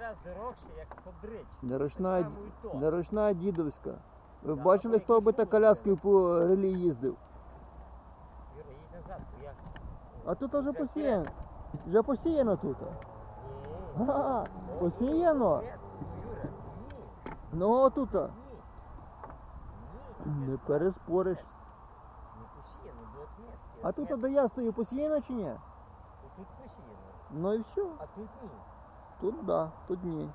раз дорожче, як побрич. Неручна, неручна дідовська. Ви Да, бачили, хто би та коляскою по релі їздив? Юра, їдь назад, бо я... А тут вже посіяно. Вже посіяно тут. Ні. А, посіяно? Юра, ні, Ну отут. ні. Не переспориш. Не посіяно, до отметки. А тут де я стою посіяно чи ні? Тут посіяно, Ну і все. а тут ні. Тут да, тут ні.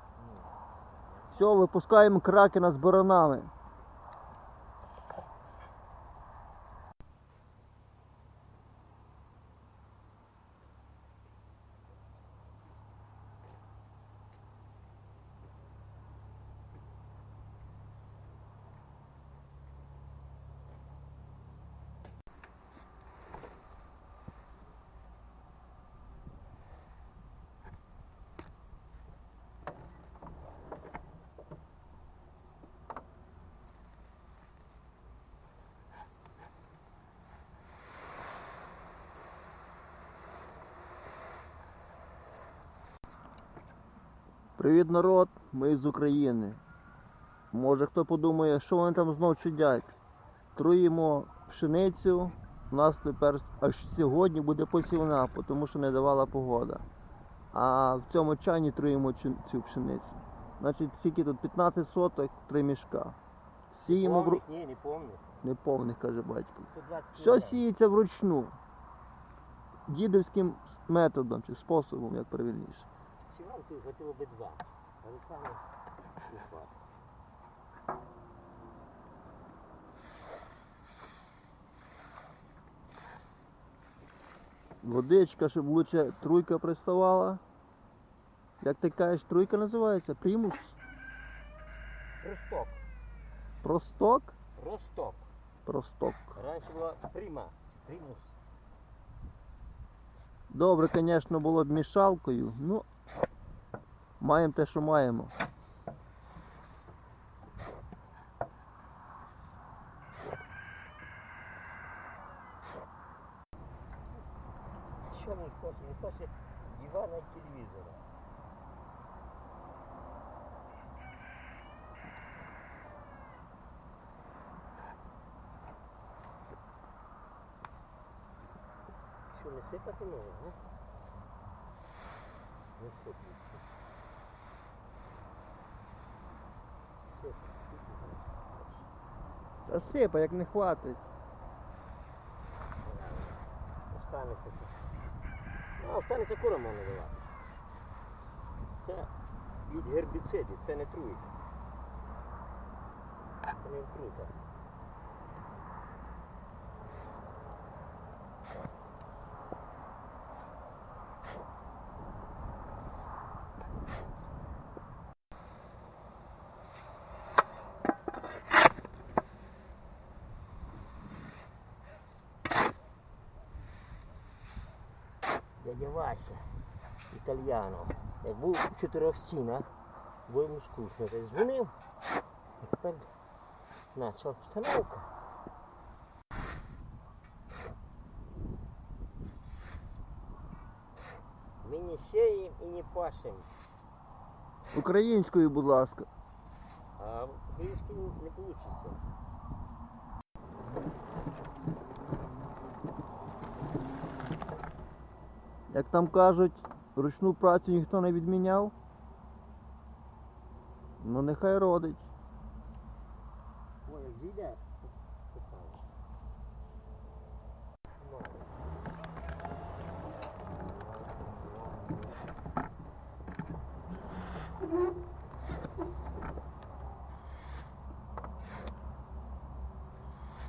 Все, випускаємо кракена з баранами. Привіт, народ, ми з України. Може хто подумає, що вони там знов чудять. Труїмо пшеницю. У нас тепер аж сьогодні буде посівна, тому що не давала погода. А в цьому чайні труїмо цю, цю пшеницю. Значить, скільки тут 15 соток, 3 мішка. Сіємо вру... Повних? Ні, не повних. неповних, каже батько. 120 Все сіється вручну. Дідовським методом чи способом, як правильніше. Сівалки хватило би два. А руками не хватить. Водичка, щоб лучше труйка приставала. Як ти кажеш, труйка називається? Примус? Росток. Просток? Росток. Просток. Раніше була прима. Примус. Добре, звісно, було б мішалкою, ну маємо те, що маємо. Що він хоче? Він хоче дивана і телевізора. Що, не сипати може, не? Не сипати. Та сипа, як не хватить. Останеться тут. Ну, останеться курам можна давати. Це від гербіцидів, це не труйка. Це не втрута. Дядя Вася, італьяно. Як був в чотирьох стінах, бо йому скучно. Та дзвонив. І тепер наша обстановка. Ми не сеємо і не пашемо. Українською, будь ласка. А українською не вийде. Як там кажуть, ручну працю ніхто не відміняв. Ну нехай родить. Ой, зійде.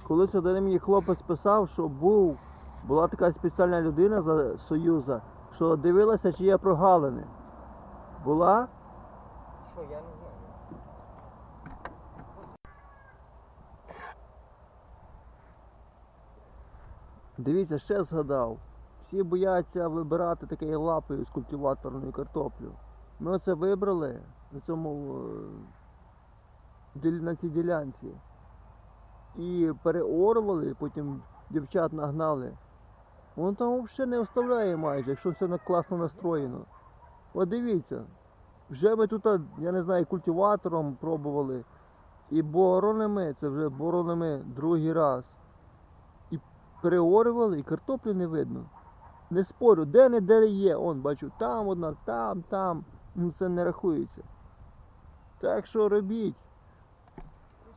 Колись один мені хлопець писав, що був, була така спеціальна людина за Союза, що дивилася, чи є прогалини. Була? Що, я не знаю. Дивіться, ще згадав. Всі бояться вибирати таке лапою з культиваторною картоплю. Ми оце вибрали на цьому е, на цій ділянці. І переорвали, потім дівчат нагнали. Воно там взагалі не оставляє майже, якщо все класно настроєно. От дивіться, Вже ми тут, я не знаю, культиватором пробували. І боронами, це вже боронами другий раз. І переорювали, і картоплі не видно. Не спорю, де не де є. Он бачу, там одна, там, там. Ну це не рахується. Так що робіть. Ти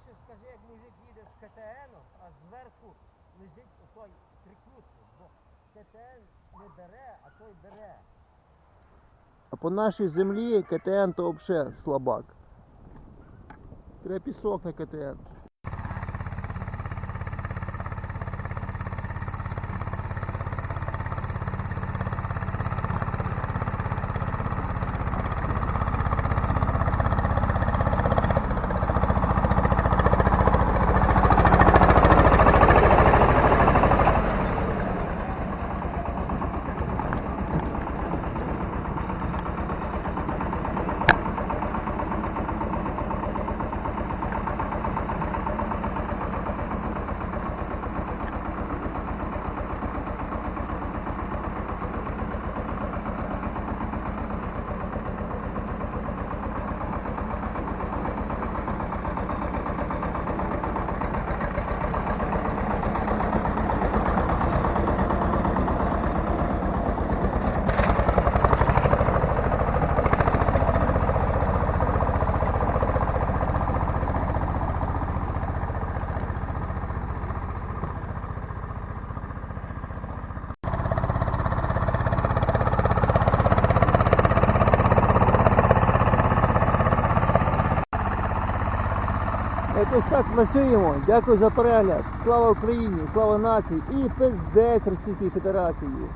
ще скажи, як мужик їде з КТН, а зверху лежить отой трикутник, бо КТН не бере, а той бере. А по нашій землі КТН то взагалі слабак. Треба пісок на КТН. Якось так працюємо. Дякую за перегляд. Слава Україні, слава нації і пиздець Російської Федерації.